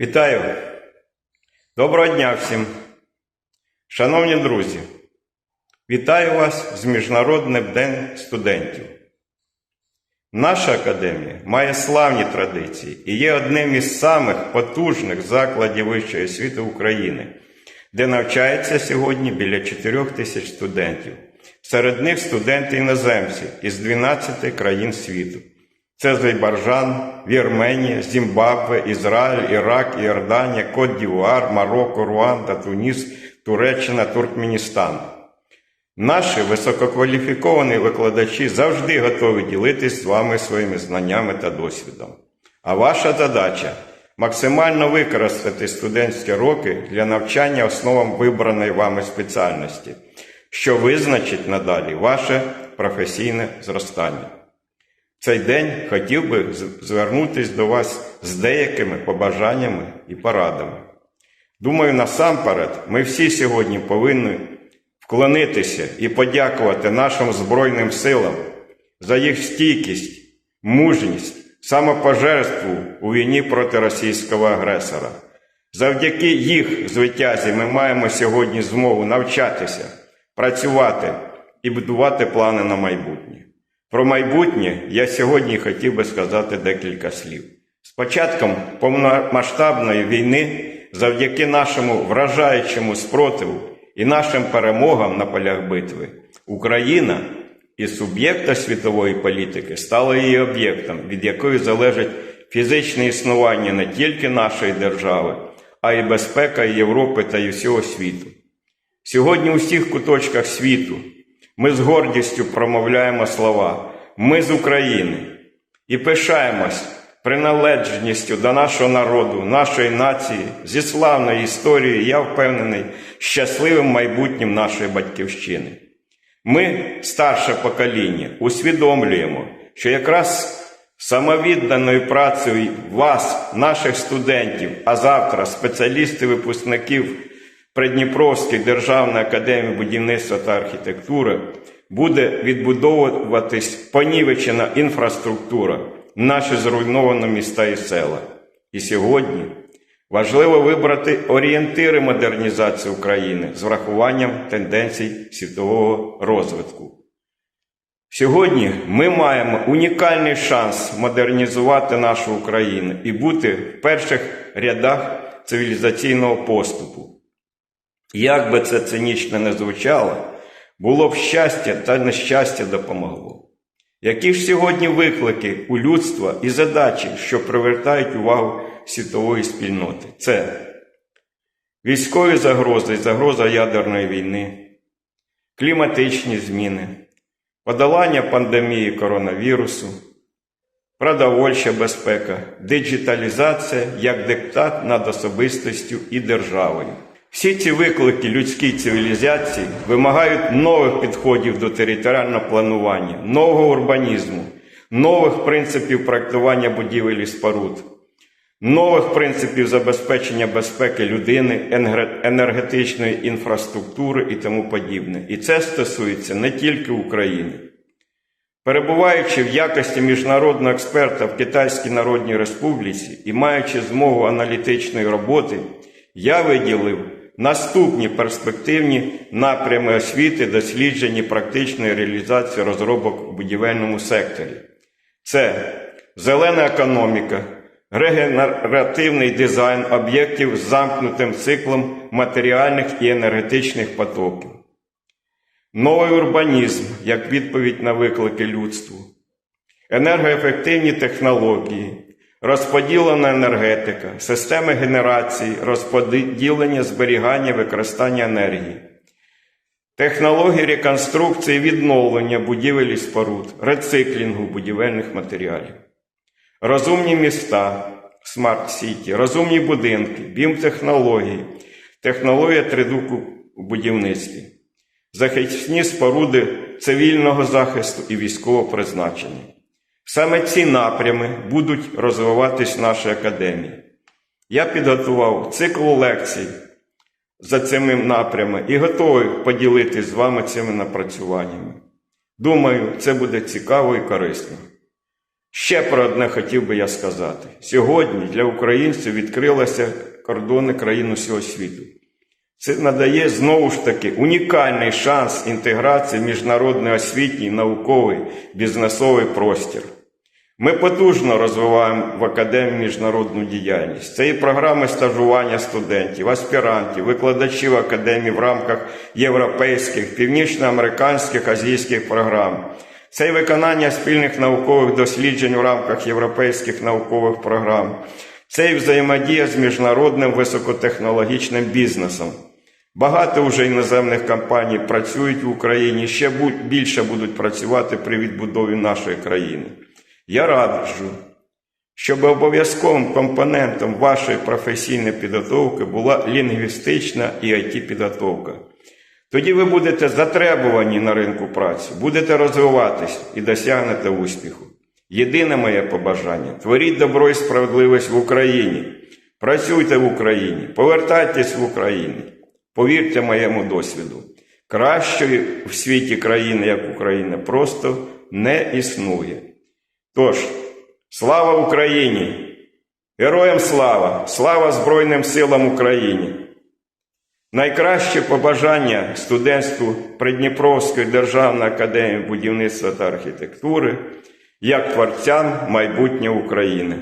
Вітаю! Доброго дня всім! Шановні друзі, вітаю вас з Міжнародним Днем студентів. Наша академія має славні традиції і є одним із самих потужних закладів вищої освіти України, де навчається сьогодні біля 4 тисяч студентів. Серед них студенти іноземці із 12 країн світу. Це Азербайджан, Вірменія, Зімбабве, Ізраїль, Ірак, Іорданія, Кот-Дівуар, Марокко, Руанда, Туніс, Туреччина, Туркменістан. Наші висококваліфіковані викладачі завжди готові ділитись з вами своїми знаннями та досвідом. А ваша задача максимально використати студентські роки для навчання основам вибраної вами спеціальності, що визначить надалі ваше професійне зростання. Цей день хотів би звернутися до вас з деякими побажаннями і порадами. Думаю, насамперед, ми всі сьогодні повинні вклонитися і подякувати нашим Збройним силам за їх стійкість, мужність, самопожертву у війні проти російського агресора. Завдяки їх звитязі ми маємо сьогодні змогу навчатися, працювати і будувати плани на майбутнє. Про майбутнє я сьогодні хотів би сказати декілька слів. З початком повномасштабної війни, завдяки нашому вражаючому спротиву і нашим перемогам на полях битви, Україна із суб'єкта світової політики стала її об'єктом, від якої залежить фізичне існування не тільки нашої держави, а й безпека Європи та й всього світу. Сьогодні у всіх куточках світу ми з гордістю промовляємо слова Ми з України і пишаємось приналежністю до нашого народу, нашої нації, зі славною історією, я впевнений, щасливим майбутнім нашої батьківщини. Ми, старше покоління, усвідомлюємо, що якраз самовідданою працею вас, наших студентів, а завтра спеціалістів випускників Придніпровської державної академії будівництва та архітектури буде відбудовуватись понівечена інфраструктура, наші зруйновані міста і села. І сьогодні важливо вибрати орієнтири модернізації України з врахуванням тенденцій світового розвитку. Сьогодні ми маємо унікальний шанс модернізувати нашу Україну і бути в перших рядах цивілізаційного поступу. Як би це цинічно не звучало, було б щастя та нещастя допомогло. Які ж сьогодні виклики у людства і задачі, що привертають увагу світової спільноти? Це військові загрози і загроза ядерної війни, кліматичні зміни, подолання пандемії коронавірусу, продовольча безпека, диджиталізація як диктат над особистістю і державою. Всі ці виклики людській цивілізації вимагають нових підходів до територіального планування, нового урбанізму, нових принципів проектування будівель і споруд, нових принципів забезпечення безпеки людини, енергетичної інфраструктури і тому подібне. І це стосується не тільки України. Перебуваючи в якості міжнародного експерта в Китайській Народній Республіці і маючи змогу аналітичної роботи, я виділив наступні перспективні напрями освіти, досліджень і практичної реалізації розробок у будівельному секторі. Це зелена економіка, регенеративний дизайн об'єктів з замкнутим циклом матеріальних і енергетичних потоків. Новий урбанізм як відповідь на виклики людству, енергоефективні технології, розподілена енергетика, системи генерації, розподілення зберігання використання енергії, технології реконструкції відновлення будівель і споруд, рециклінгу будівельних матеріалів, розумні міста, смарт-сіті, розумні будинки, бім-технології, технологія 3D у будівництві. Захисні споруди цивільного захисту і військового призначення. Саме ці напрями будуть розвиватись в нашій академії. Я підготував цикл лекцій за цими напрямами і готовий поділитися з вами цими напрацюваннями. Думаю, це буде цікаво і корисно. Ще про одне хотів би я сказати. Сьогодні для українців відкрилися кордони країн усього світу. Це надає знову ж таки унікальний шанс інтеграції міжнародний освітній, науковий, бізнесовий простір. Ми потужно розвиваємо в академії міжнародну діяльність. Це і програми стажування студентів, аспірантів, викладачів академії в рамках європейських, північноамериканських, азійських програм. Це і виконання спільних наукових досліджень в рамках європейських наукових програм. Це і взаємодія з міжнародним високотехнологічним бізнесом. Багато вже іноземних компаній працюють в Україні, ще більше будуть працювати при відбудові нашої країни. Я раджу, щоб обов'язковим компонентом вашої професійної підготовки була лінгвістична і it підготовка. Тоді ви будете затребувані на ринку праці, будете розвиватись і досягнете успіху. Єдине моє побажання творіть добро і справедливість в Україні. Працюйте в Україні, повертайтесь в Україну. Повірте моєму досвіду. Кращої в світі країни, як Україна, просто не існує. Тож, слава Україні! Героям слава! Слава Збройним силам України! Найкраще побажання студентству Придніпровської державної академії будівництва та архітектури як творцям майбутнього України.